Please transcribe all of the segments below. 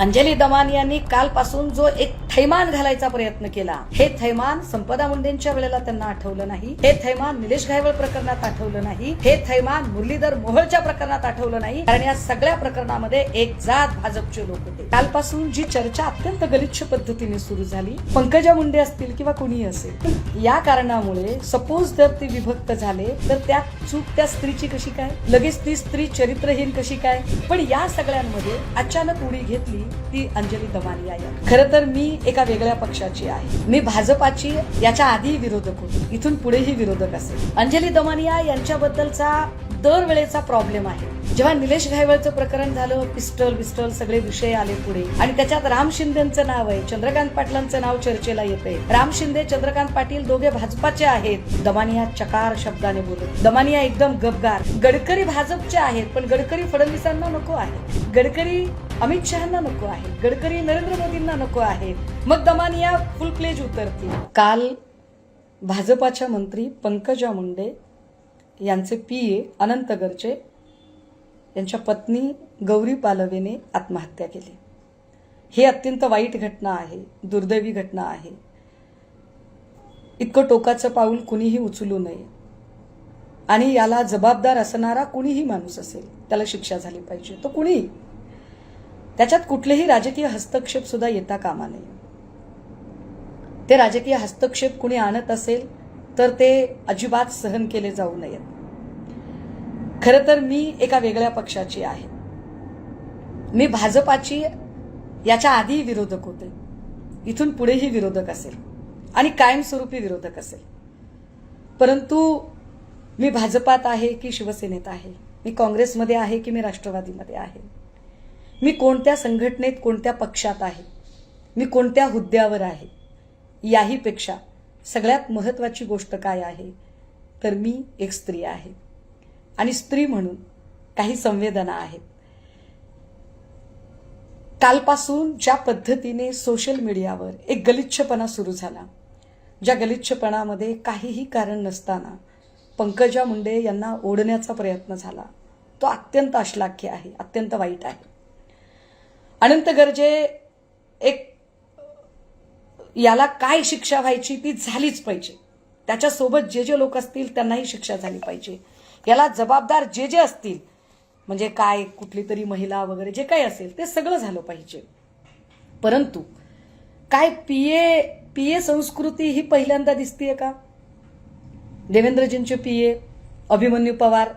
अंजली दमान यांनी कालपासून जो एक थैमान घालायचा प्रयत्न केला. हे थैमान संपदा मुंडेंच्या वेळेला त्यांना आठवलं नाही. हे थैमान निलेश घायवळ प्रकरणात आठवलं नाही. हे थैमान मुरलीधर मोहोळच्या प्रकरणात आठवलं नाही. कारण या सगळ्या प्रकरणामध्ये एक जात भाजपचे लोक होते. कालपासून जी चर्चा अत्यंत गलिच्छ पद्धतीने सुरू झाली पंकजा मुंडे असतील किंवा कुणी असेल या कारणामुळे सपोज जर ते विभक्त झाले तर त्यात चूक त्या स्त्रीची कशी काय? लगेच ती स्त्री चरित्रहीन कशी काय? पण या सगळ्यांमध्ये अचानक उडी घेतली ती अंजली दमानिया खर तर मी एका वेगळ्या पक्षाची आहे. मी भाजपाची याच्या आधी विरोधक होती. इथून पुढेही विरोधक असेल. अंजली दमानिया यांच्याबद्दलचा दरवेळेचा प्रॉब्लेम आहे. जेव्हा निलेश घायवळचं प्रकरण झालं पिस्टल बिस्टल सगळे विषय आले पुढे. आणि त्याच्यात राम शिंदेचं नाव आहे. चंद्रकांत पाटलांचं नाव चर्चेला येते राम शिंदे चंद्रकांत पाटील दोघे भाजपाचे आहेत. दमानिया चकार शब्दाने बोलत. दमानिया एकदम गबगार गडकरी भाजपचे आहेत पण गडकरी फडणवीसांना नको आहे गडकरी अमित शहाना नको आहे गडकरी नरेंद्र मोदींना नको आहे मग दमानिया फुल प्लेज उतरतील. काल भाजपाच्या मंत्री पंकजा मुंडे यांचे पी ए अनंत गरजे यांच्या पत्नी गौरी पालवेने आत्महत्या केली. ही अत्यंत वाईट घटना आहे दुर्दैवी घटना आहे. इतकं टोकाचं पाऊल कुणीही उचलू नये. आणि याला जबाबदार असणारा कुणीही माणूस असेल त्याला शिक्षा झाली पाहिजे. तो कुणीही. त्याच्यात कुठलेही राजकीय हस्तक्षेप सुद्धा येता कामा नये. ते राजकीय हस्तक्षेप कुणी आणत असेल तर ते अजिबात सहन केले जाऊ नयेत. खरं तर मी एका वेगळ्या पक्षाची आहे. मी भाजपाची याच्या आधीही विरोधक होते. इथून पुढेही विरोधक असेल आणि कायमस्वरूपी विरोधक असेल. परंतु मी भाजपात आहे की शिवसेनेत आहे? मी काँग्रेसमध्ये आहे की मी राष्ट्रवादीमध्ये आहे? मी कोणत्या संघटनेत कोणत्या पक्षात आहे? मी कोणत्या हुद्द्यावर आहे? याहीपेक्षा सगळ्यात महत्त्वाची गोष्ट काय आहे? तर मी एक स्त्री आहे. आणि स्त्री म्हणून काही संवेदना आहेत. कालपासून ज्या पद्धतीने सोशल मीडियावर एक गलिच्छपणा सुरू झाला ज्या गलिच्छपणामध्ये काहीही कारण नसताना पंकजा मुंडे यांना ओढण्याचा प्रयत्न झाला. तो अत्यंत अश्लाख्य आहे अत्यंत वाईट आहे. अनंत गरजे एक याला काय शिक्षा व्हायची ती झालीच पाहिजे. त्याच्यासोबत जे जे लोक असतील त्यांनाही शिक्षा झाली पाहिजे. याला जबाबदार जे जे असतील म्हणजे काय कुठली तरी महिला वगैरे जे काय असेल ते सगळं झालं पाहिजे. परंतु काय पी ए पी ए संस्कृती ही पहिल्यांदा दिसतीये का? देवेंद्रजींचे पी ए अभिमन्यू पवार.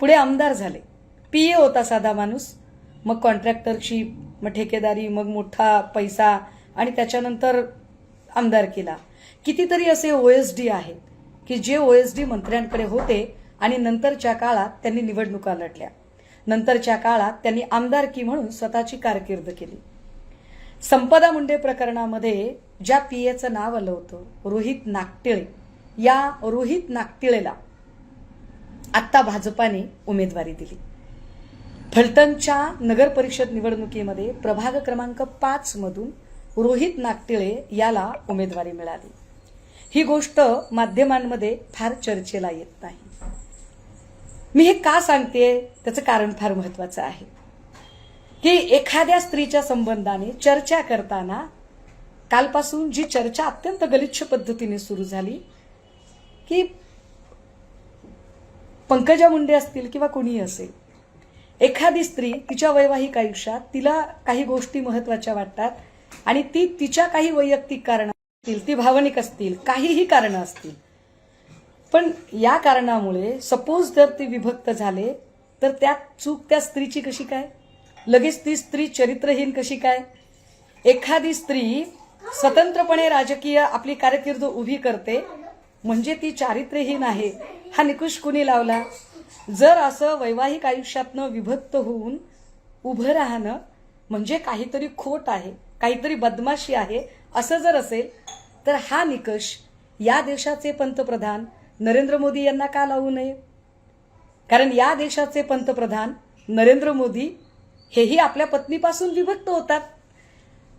पुढे आमदार झाले. पी ए होता साधा माणूस. मग कॉन्ट्रॅक्टरची मग ठेकेदारी मग मोठा पैसा आणि त्याच्यानंतर आमदार केला. कितीतरी असे ओ एस डी आहेत की जे ओ एस डी मंत्र्यांकडे होते आणि नंतरच्या काळात त्यांनी निवडणुका लढल्या. नंतरच्या काळात त्यांनी आमदारकी म्हणून स्वतःची कारकीर्द केली. संपदा मुंडे प्रकरणामध्ये ज्या पी एचं नाव आलं होतं रोहित नागटिळे या रोहित नागटिळेला आत्ता भाजपाने उमेदवारी दिली. फलटणच्या नगरपरिषद निवडणुकीमध्ये प्रभाग क्रमांक पाच मधून रोहित नागटिळे याला उमेदवारी मिळाली. ही गोष्ट माध्यमांमध्ये फार चर्चेला येत नाही. मी हे का सांगते त्याचं कारण फार महत्वाचं आहे. की एखाद्या स्त्रीच्या संबंधाने चर्चा करताना कालपासून जी चर्चा अत्यंत गलिच्छ पद्धतीने सुरू झाली की पंकजा मुंडे असतील किंवा कोणीही असेल एखादी स्त्री तिच्या वैवाहिक आयुष्यात तिला काही गोष्टी महत्त्वाच्या वाटतात आणि ती तिच्या काही वैयक्तिक कारण असतील ती भावनिक असतील काहीही कारण असतील. पण या कारणामुळे सपोज जर ती विभक्त झाले तर त्यात चूक त्या स्त्रीची कशी काय? लगेच ती स्त्री चरित्रहीन कशी काय? एखादी स्त्री स्वतंत्रपणे राजकीय आपली कारकीर्द उभी करते म्हणजे ती चारित्र्यहीन आहे हा निकुष कुणी लावला? जर असं वैवाहिक आयुष्यातनं विभक्त होऊन उभं राहणं म्हणजे काहीतरी खोट आहे. काहीतरी बदमाशी आहे असं जर असेल तर हा निकष या देशाचे पंतप्रधान नरेंद्र मोदी यांना का लावू नये? कारण या देशाचे पंतप्रधान नरेंद्र मोदी हेही आपल्या पत्नीपासून विभक्त होतात.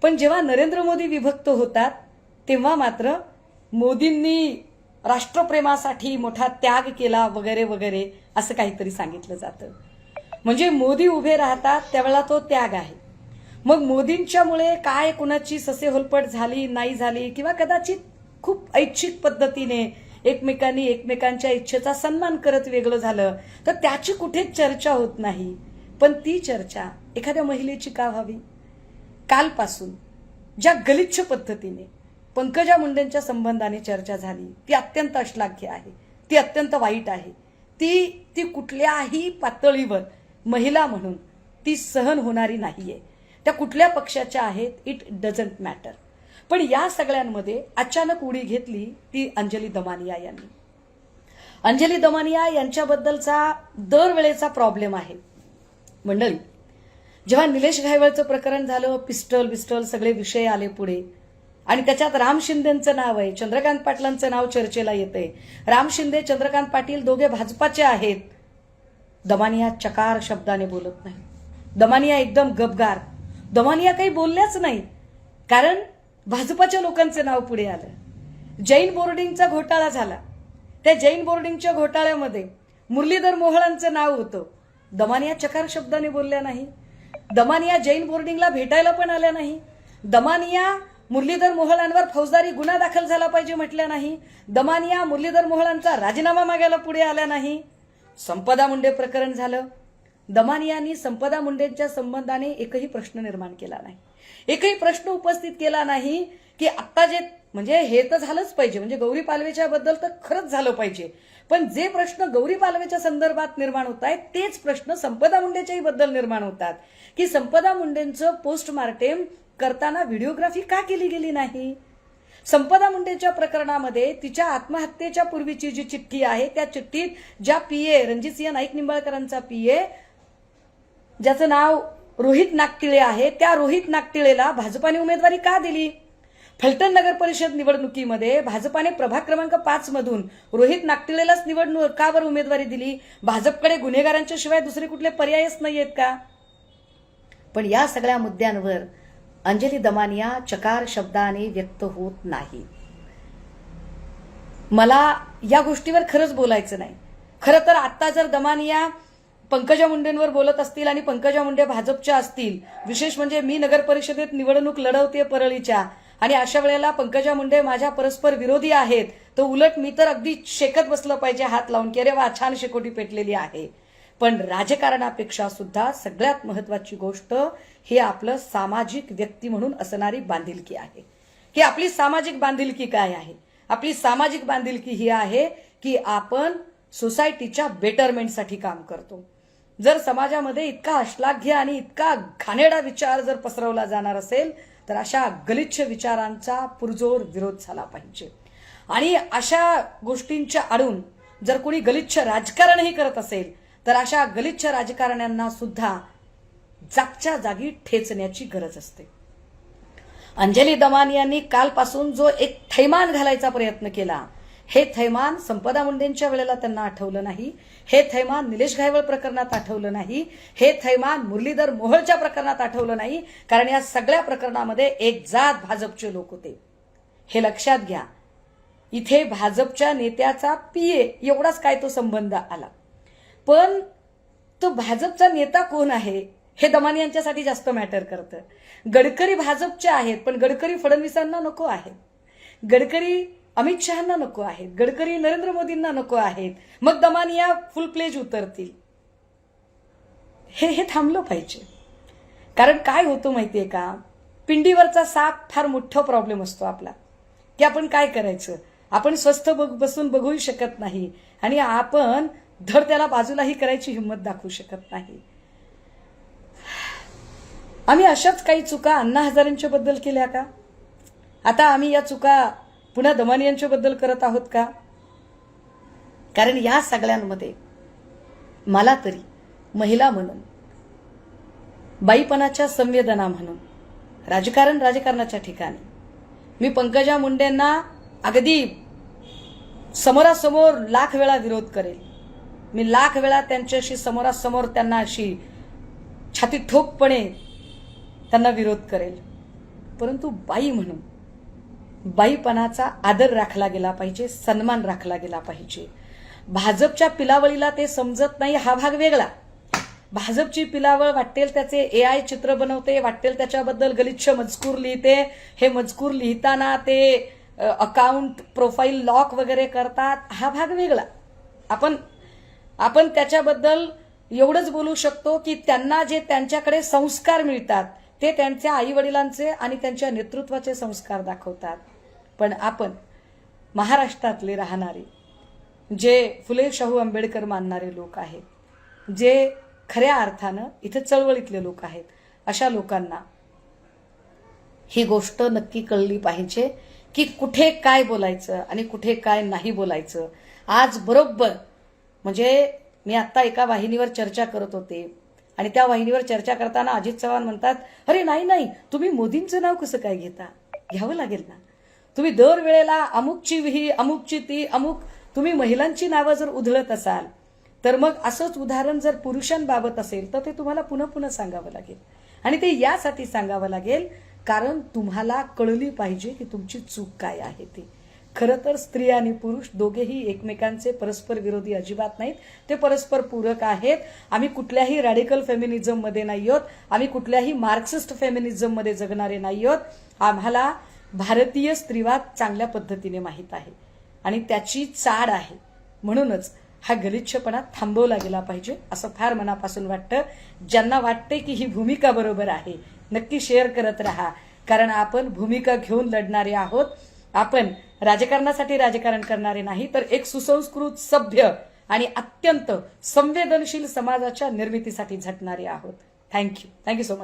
पण जेव्हा नरेंद्र मोदी विभक्त होतात तेव्हा मात्र मोदींनी राष्ट्रप्रेमासाठी मोठा त्याग केला वगैरे वगैरे असं काहीतरी सांगितलं जातं. म्हणजे मोदी उभे राहतात त्यावेळेला तो त्याग आहे. मग मोदींच्यामुळे काय कुणाची ससे होलपट झाली नाही झाली किंवा कदाचित खूप ऐच्छिक पद्धतीने एकमेकांनी एकमेकांच्या इच्छेचा सन्मान करत वेगळं झालं तर त्याची कुठेच चर्चा होत नाही. पण ती चर्चा एखाद्या महिलेची का व्हावी? कालपासून ज्या गलिच्छ पद्धतीने पंकजा मुंडेंच्या संबंधाने चर्चा झाली ती अत्यंत अश्लाघ्य आहे ती अत्यंत वाईट आहे. ती ती कुठल्याही पातळीवर महिला म्हणून ती सहन होणारी नाहीये. त्या कुठल्या पक्षाच्या आहेत इट डझंट मॅटर पण या सगळ्यांमध्ये अचानक उडी घेतली ती अंजली दमानिया यांनी. अंजली दमानिया यांच्याबद्दलचा दरवेळेचा प्रॉब्लेम आहे. मंडळी जेव्हा निलेश घायवळचं प्रकरण झालं पिस्टल बिस्टल सगळे विषय आले पुढे. आणि त्याच्यात राम शिंदेचं नाव आहे चंद्रकांत पाटलांचं नाव चर्चेला येतंय. राम शिंदे चंद्रकांत पाटील दोघे भाजपाचे आहेत. दमानिया चकार शब्दाने बोलत नाही. दमानिया एकदम गबगार दमानिया काही बोलल्याच नाही. कारण भाजपाच्या लोकांचं नाव पुढे आलं. जैन बोर्डिंगचा घोटाळा झाला. त्या जैन बोर्डिंगच्या घोटाळ्यामध्ये मुरलीधर मोहळांचं नाव होतं. दमानिया चकार शब्दाने बोलल्या नाही. दमानिया जैन बोर्डिंगला भेटायला पण आल्या नाही. दमानिया मुरलीधर मोहळांवर फौजदारी गुन्हा दाखल झाला पाहिजे म्हटल्या नाही. दमानिया मुरलीधर मोहळांचा राजीनामा मागायला पुढे आल्या नाही. संपदा मुंडे प्रकरण झालं. दमानियांनी संपदा मुंडेंच्या संबंधाने एकही प्रश्न निर्माण केला नाही. एकही प्रश्न उपस्थित केला नाही की आत्ता जे म्हणजे हे तर झालंच पाहिजे. म्हणजे गौरी पालवेच्या बद्दल तर खरंच झालं पाहिजे. पण जे प्रश्न गौरी पालवेच्या संदर्भात निर्माण होत आहेत तेच प्रश्न संपदा मुंडेच्याही बद्दल निर्माण होतात. की संपदा मुंडेंचं पोस्टमार्टेम करताना व्हिडिओग्राफी का केली गेली नाही? संपदा मुंडेच्या प्रकरणामध्ये तिच्या आत्महत्येच्या पूर्वीची जी चिठ्ठी आहे त्या चिठ्ठीत ज्या पीए रणजितसिंह नाईक निंबाळकरांचा पीए ज्याचं नाव रोहित नागटिळे आहे त्या रोहित नागटिळेला भाजपाने उमेदवारी का दिली? फलटण नगर परिषद निवडणुकीमध्ये भाजपाने प्रभाग क्रमांक पाच मधून रोहित नागटिळेलाच निवडणूक का बरं उमेदवारी दिली? भाजपकडे गुन्हेगारांच्या शिवाय दुसरे कुठले पर्यायच नाही आहेत का? पण या सगळ्या मुद्द्यांवर अंजली दमानिया चकार शब्दाने व्यक्त होत नाही. मला या गोष्टीवर खरंच बोलायचं नाही. खरं तर आता जर दमानिया पंकजा मुंडेंवर बोलत असतील आणि पंकजा मुंडे भाजपच्या असतील. विशेष म्हणजे मी नगर परिषदेत निवडणूक लढवते परळीच्या. आणि अशा वेळेला पंकजा मुंडे माझ्या परस्पर विरोधी आहेत. तर उलट मी तर अगदी शेकत बसलं पाहिजे हात लावून की अरे वा छान शेकोटी पेटलेली आहे. पण राजकारणापेक्षा सुद्धा सगळ्यात महत्वाची गोष्ट हे आपलं सामाजिक व्यक्ती म्हणून असणारी बांधिलकी आहे. की आपली सामाजिक बांधिलकी काय आहे? आपली सामाजिक बांधिलकी ही आहे की आपण सोसायटीच्या बेटरमेंटसाठी काम करतो. जर समाजामध्ये इतका अश्लाघ्य आणि इतका घाणेडा विचार जर पसरवला जाणार असेल तर अशा गलिच्छ विचारांचा पुरजोर विरोध झाला पाहिजे. आणि अशा गोष्टींच्या आडून जर कोणी गलिच्छ राजकारणही करत असेल तर अशा गलिच्छ राजकारण्यांना सुद्धा जागच्या जागी ठेचण्याची गरज असते. अंजली दमान यांनी कालपासून जो एक थैमान घालायचा प्रयत्न केला हे थैमान संपदा मुंडेंच्या वेळेला त्यांना आठवलं नाही. हे थैमान निलेश घायवळ प्रकरणात आठवलं नाही. हे थैमान मुरलीधर मोहोळच्या प्रकरणात आठवलं नाही. कारण या सगळ्या प्रकरणामध्ये एक जात भाजपचे लोक होते. हे लक्षात घ्या. इथे भाजपच्या नेत्याचा पीए एवढाच काय तो संबंध आला. पण तो भाजपचा नेता कोण आहे? हे दमानी यांच्यासाठी जास्त मॅटर करतं. गडकरी भाजपचे आहेत पण गडकरी फडणवीसांना नको आहे. गडकरी अमित शहाना नको आहेत गडकरी नरेंद्र मोदींना नको आहेत. मग दमानिया फुल प्लेज उतरतील. हे हे थांबलं पाहिजे. कारण काय होतं माहितीये का? पिंडीवरचा साप फार मोठा प्रॉब्लेम असतो आपला. की आपण काय करायचं? आपण स्वस्थ बघ बसून बघूही शकत नाही. आणि आपण धड त्याला बाजूलाही करायची हिंमत दाखवू शकत नाही. आम्ही अशाच काही चुका अण्णा हजारेंच्या बद्दल केल्या का? आता आम्ही या चुका पुन्हा दमानी यांच्याबद्दल करत आहोत का? कारण या सगळ्यांमध्ये मला तरी महिला म्हणून बाईपणाच्या संवेदना म्हणून राजकारण राजकारणाच्या ठिकाणी मी पंकजा मुंडेंना अगदी समोरासमोर लाख वेळा विरोध करेल. मी लाख वेळा त्यांच्याशी समोरासमोर त्यांना अशी छाती ठोकपणे त्यांना विरोध करेल. परंतु बाई म्हणून बाईपणाचा आदर राखला गेला पाहिजे सन्मान राखला गेला पाहिजे. भाजपच्या पिलावळीला ते समजत नाही हा भाग वेगळा. भाजपची पिलावळ वाटेल त्याचे ए आय चित्र बनवते वाटेल त्याच्याबद्दल गलिच्छ मजकूर लिहिते. हे मजकूर लिहिताना ते अकाउंट प्रोफाईल लॉक वगैरे करतात. हा भाग वेगळा. आपण आपण त्याच्याबद्दल एवढंच बोलू शकतो की त्यांना जे त्यांच्याकडे संस्कार मिळतात ते त्यांच्या आईवडिलांचे आणि त्यांच्या नेतृत्वाचे संस्कार दाखवतात. पण आपण महाराष्ट्रातले राहणारे जे फुले शाहू आंबेडकर मानणारे लोक आहेत जे खऱ्या अर्थानं इथं चळवळीतले लोक आहेत अशा लोकांना ही गोष्ट नक्की कळली पाहिजे की कुठे काय बोलायचं आणि कुठे काय नाही बोलायचं. आज बरोबर म्हणजे मी आत्ता एका वाहिनीवर चर्चा करत होते. आणि त्या वाहिनीवर चर्चा करताना अजित चव्हाण म्हणतात अरे नाही नाही तुम्ही मोदींचं नाव कसं काय घेता? घ्यावं लागेल ना. तुम्ही दरवेळेला अमुकची विही अमुकची ती अमुक तुम्ही महिलांची नावं जर उधळत असाल तर मग असंच उदाहरण जर पुरुषांबाबत असेल तर ते तुम्हाला पुन्हा पुन्हा सांगावं लागेल. आणि ते यासाठी सांगावं लागेल कारण तुम्हाला कळली पाहिजे की तुमची चूक काय आहे ती. खरं तर स्त्री आणि पुरुष दोघेही एकमेकांचे परस्पर विरोधी अजिबात नाहीत. ते परस्पर पूरक आहेत. आम्ही कुठल्याही रॅडिकल फेमिनिझममध्ये नाही आहोत. आम्ही कुठल्याही मार्क्सिस्ट फेमिनिझममध्ये जगणारे नाही आहोत. आम्हाला भारतीय स्त्रीवाद चांगल्या पद्धतीने माहीत आहे. आणि त्याची चाड आहे. म्हणूनच हा गलिच्छपणा थांबवला गेला पाहिजे असं फार मनापासून वाटतं. ज्यांना वाटते की ही भूमिका बरोबर आहे नक्की शेअर करत राहा. कारण आपण भूमिका घेऊन लढणारे आहोत. आपण राजकारणासाठी राजकारण करणारे नाही तर एक सुसंस्कृत सभ्य आणि अत्यंत संवेदनशील समाजाच्या निर्मितीसाठी झटणारे आहोत. Thank you thank you so much